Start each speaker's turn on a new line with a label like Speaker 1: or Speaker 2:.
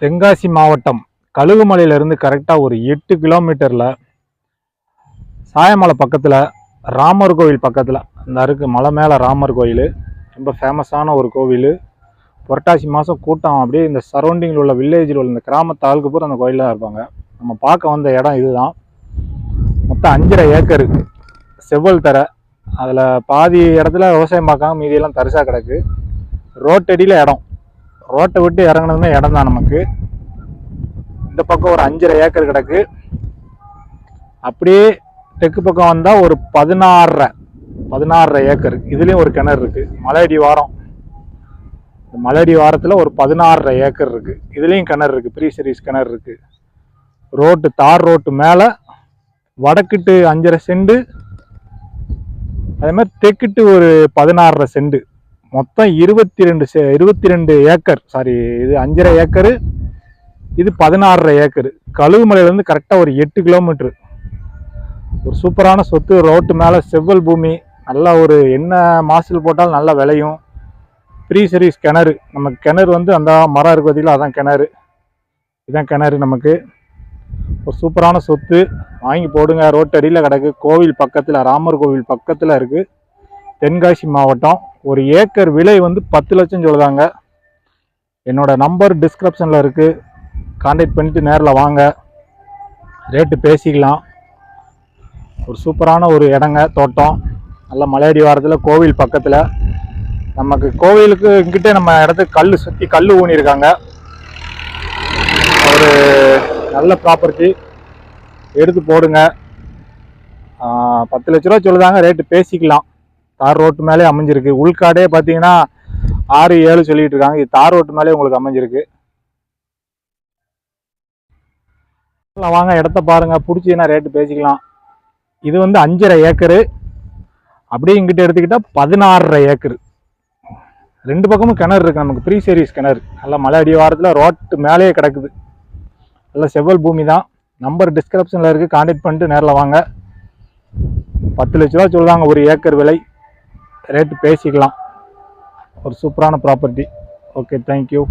Speaker 1: தென்காசி மாவட்டம் கழுகுமலையிலேருந்து கரெக்டாக ஒரு எட்டு கிலோமீட்டரில் சாயமலை பக்கத்தில் ராமர் கோவில் பக்கத்தில். இந்த அருக்கு மலை மேலே ராமர் கோயில். ரொம்ப ஃபேமஸான ஒரு கோவில். புரட்டாசி மாதம் கூட்டம் அப்படியே இந்த சரௌண்டிங்கில் உள்ள வில்லேஜில் உள்ள இந்த கிராமத்து ஆளுக்கு பூரா அந்த கோயிலில் தான் இருப்பாங்க. நம்ம பார்க்க வந்த இடம் இதுதான். மொத்தம் அஞ்சரை ஏக்கர் செவ்வல் தரை. அதில் பாதி இடத்துல விவசாயம் பார்க்காம மீதியெல்லாம் தரிசாக கிடக்கு. ரோட்டடியில் இடம். ரோட்டை விட்டு இறங்கினதுமே இடம் தான் நமக்கு. இந்த பக்கம் ஒரு அஞ்சரை ஏக்கர் கிடக்கு. அப்படியே தெற்கு பக்கம் வந்தால் ஒரு பதினாறரை பதினாறரை ஏக்கர். இதுலேயும் ஒரு கிணறு இருக்குது மலையடி வாரம். இந்த மலையடி வாரத்தில் ஒரு பதினாறரை ஏக்கர் இருக்குது இதுலேயும் கிணறு இருக்குது ப்ரீ சீரீஸ் கிணறு இருக்குது ரோட்டு தார் ரோட்டு மேலே வடக்கிட்டு அஞ்சரை செண்டு அதே மாதிரி தெற்கிட்டு ஒரு பதினாறரை செண்டு. மொத்தம் இருபத்தி ரெண்டு சே இருபத்தி ரெண்டு ஏக்கர் சாரி இது அஞ்சரை ஏக்கரு இது பதினாறரை ஏக்கர். கழுவுமலையிலேருந்து கரெக்டாக ஒரு எட்டு கிலோமீட்ரு ஒரு சூப்பரான சொத்து ரோட்டு மேலே செவ்வல் பூமி நல்லா ஒரு என்ன மாசில் போட்டாலும் நல்லா விளையும். ப்ரீ சீரீஸ் கிணறு. நம்ம கிணறு வந்து அந்த மரம் இருக்கு பார்த்தீங்களா அதான் கிணறு. இதுதான் கிணறு நமக்கு. ஒரு சூப்பரான சொத்து. வாங்கி போடுங்க. ரோட்டடியில் கிடக்கு. கோவில் பக்கத்தில் ராமர் கோவில் பக்கத்தில் இருக்குது தென்காசி மாவட்டம். ஒரு ஏக்கர் விலை வந்து பத்து லட்சம் சொல்லுதாங்க என்னோட நம்பர் டிஸ்கிரிப்ஷனில் இருக்குது காண்டாக்ட் பண்ணிவிட்டு நேரில் வாங்க. ரேட்டு பேசிக்கலாம். ஒரு சூப்பரான ஒரு இடங்க தோட்டம். நல்ல மலையடி வாரத்தில் கோவில் பக்கத்தில். நமக்கு கோவிலுக்கு இங்கிட்டே நம்ம இடத்துக்கு கல் சுற்றி கல் ஊனியிருக்காங்க. ஒரு நல்ல ப்ராப்பர்ட்டி எடுத்து போடுங்க. பத்து லட்ச ரூபா சொல்லுதாங்க. ரேட்டு பேசிக்கலாம். தார் ரோட்டு மேலே அமைஞ்சிருக்கு. உள்காடே பார்த்தீங்கன்னா ஆறு ஏழு சொல்லிட்டு இருக்காங்க. இது தார் ரோட்டு மேலே உங்களுக்கு அமைஞ்சிருக்கு. வாங்க இடத்த பாருங்க. பிடிச்சின்னா ரேட்டு பேசிக்கலாம். இது வந்து அஞ்சரை ஏக்கரு. அப்படியே இங்கிட்ட எடுத்துக்கிட்டா பதினாறரை ஏக்கரு. ரெண்டு பக்கமும் கிணறு இருக்கு. நமக்கு ப்ரீ சீரீஸ் கிணறு. நல்லா மலை அடிவாரத்தில் ரோட்டு மேலேயே கிடக்குது. நல்லா செவ்வல் பூமி தான். நம்பர் டிஸ்கிரிப்ஷனில் இருக்குது கான்டாக்ட் பண்ணிட்டு நேரில் வாங்க. பத்து லட்ச ரூபா சொல்லுவாங்க ஒரு ஏக்கர் விலை. ரேட்டு பேசிக்கலாம். ஒரு சூப்பரான ப்ராப்பர்ட்டி ஓகே தேங்க்யூ